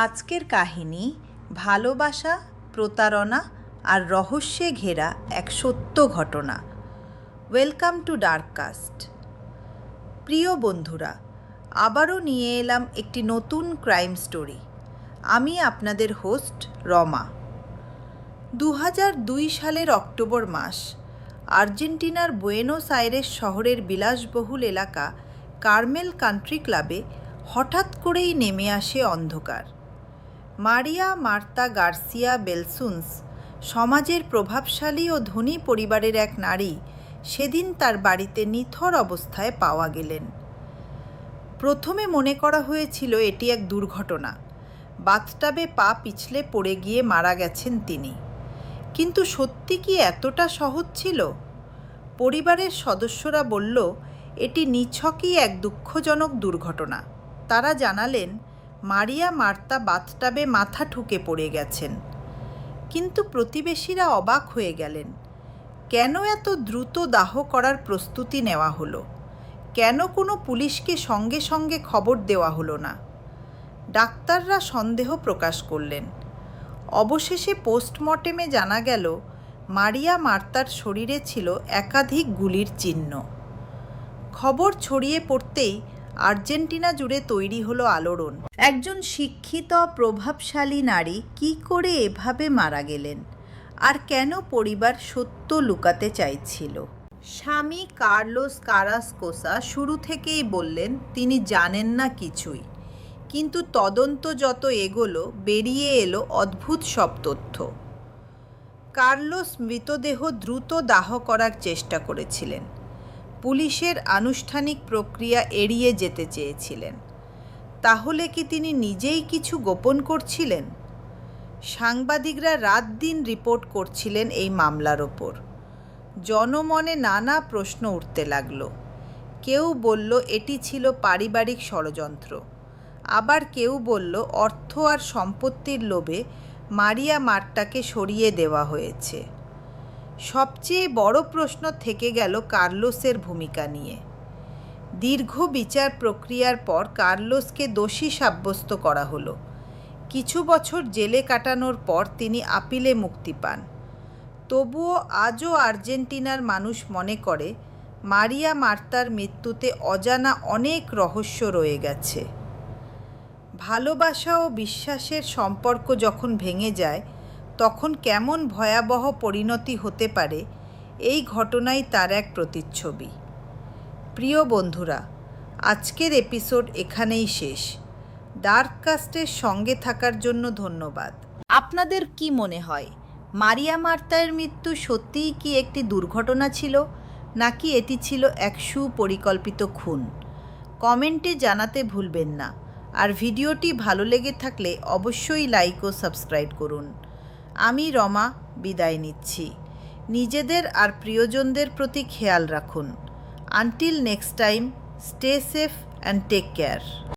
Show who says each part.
Speaker 1: আজকের কাহিনী ভালোবাসা, প্রতারণা আর রহস্যে ঘেরা এক সত্য ঘটনা। ওয়েলকাম টু ডার্ককাস্ট প্রিয় বন্ধুরা, আবারও নিয়ে এলাম একটি নতুন ক্রাইম স্টোরি আমি আপনাদের হোস্ট রমা। দু সালের অক্টোবর মাস, আর্জেন্টিনার বুয়েনোস আইরেস শহরের বিলাসবহুল এলাকা কার্মেল কান্ট্রি ক্লাবে হঠাৎ করেই নেমে আসে অন্ধকার। মারিয়া মার্তা গার্সিয়া বেলসুন্স, সমাজের প্রভাবশালী ও ধনী পরিবারের এক নারী, সেদিন তার বাড়িতে নিথর অবস্থায় পাওয়া গেলেন। প্রথমে মনে করা হয়েছিল এটি এক দুর্ঘটনা। বাথটাবে পা পিছলে পড়ে গিয়ে মারা গেছেন তিনি। কিন্তু সত্যি কি এতটা সহজ ছিল? পরিবারের সদস্যরা বলল, এটি নিছকই এক দুঃখজনক দুর্ঘটনা। তারা জানালেন মারিয়া মার্তা বাথটাবে মাথা ঠুকে পড়ে গেছেন। কিন্তু প্রতিবেশীরা অবাক হয়ে গেলেন। কেন এত দ্রুত দাহ করার প্রস্তুতি নেওয়া হলো? কেন কোনো পুলিশকে সঙ্গে সঙ্গে খবর দেওয়া হলো না? ডাক্তাররা সন্দেহ প্রকাশ করলেন। অবশেষে পোস্টমর্টেমে জানা গেল, মারিয়া মার্তার শরীরে ছিল একাধিক গুলির চিহ্ন। খবর ছড়িয়ে পড়তেই আর্জেন্টিনা জুড়ে তৈরি হলো আলোড়ন। একজন শিক্ষিত, প্রভাবশালী নারী কি করে এভাবে মারা গেলেন? আর কেন পরিবার সত্য লুকাতে চাইছিল? স্বামী কার্লোস কারাসকোসা শুরু থেকেই বললেন, তিনি জানেন না কিছুই। কিন্তু তদন্ত যত এগোলো, বেরিয়ে এলো অদ্ভুত সব তথ্য। কার্লোস মৃতদেহ দ্রুত দাহ করার চেষ্টা করেছিলেন। পুলিশের আনুষ্ঠানিক প্রক্রিয়া এড়িয়ে যেতে চেয়েছিলেন। তাহলে কি তিনি নিজেই কিছু গোপন করছিলেন? সাংবাদিকরা রাত দিন রিপোর্ট করছিলেন এই মামলার ওপর। জনমনে নানা প্রশ্ন উঠতে লাগল। কেউ বলল, এটি ছিল পারিবারিক ষড়যন্ত্র। আবার কেউ বলল, অর্থ আর সম্পত্তির লোভে মারিয়া মার্টাকে সরিয়ে দেওয়া হয়েছে। সবচেয়ে বড় প্রশ্ন থেকে গেল কার্লোসের ভূমিকা নিয়ে। দীর্ঘ বিচার প্রক্রিয়ার পর কার্লোসকে দোষী সাব্যস্ত করা হলো। কিছু বছর জেলে কাটানোর পর তিনি আপিলে মুক্তি পান। তবুও আজও আর্জেন্টিনার মানুষ মনে করে, মারিয়া মার্তার মৃত্যুতে অজানা অনেক রহস্য রয়ে গেছে। ভালোবাসা ও বিশ্বাসের সম্পর্ক যখন ভেঙে যায় তখন কেমন ভয়াবহ পরিণতি হতে পারে, এই ঘটনাই তার এক প্রতিচ্ছবি। প্রিয় বন্ধুরা, আজকের এপিসোড এখানেই শেষ। ডার্ক কাস্টের সঙ্গে থাকার জন্য ধন্যবাদ। আপনাদের কি মনে হয়, মারিয়া মার্তায়ের মৃত্যু সত্যিই কি একটি দুর্ঘটনা ছিল, নাকি এটি ছিল এক সুপরিকল্পিত খুন? কমেন্টে জানাতে ভুলবেন না। আর ভিডিওটি ভালো লেগে থাকলে অবশ্যই লাইক ও সাবস্ক্রাইব করুন। আমি রমা, বিদায় নিচ্ছি। নিজেদের আর প্রিয়জনদের প্রতি খেয়াল রাখুন। Until next time, stay safe and take care.